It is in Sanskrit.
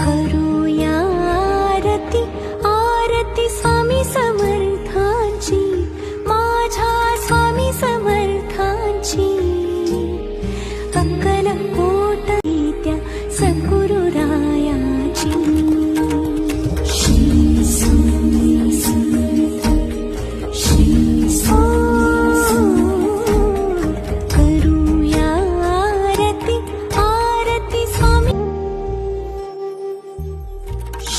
करूया आरती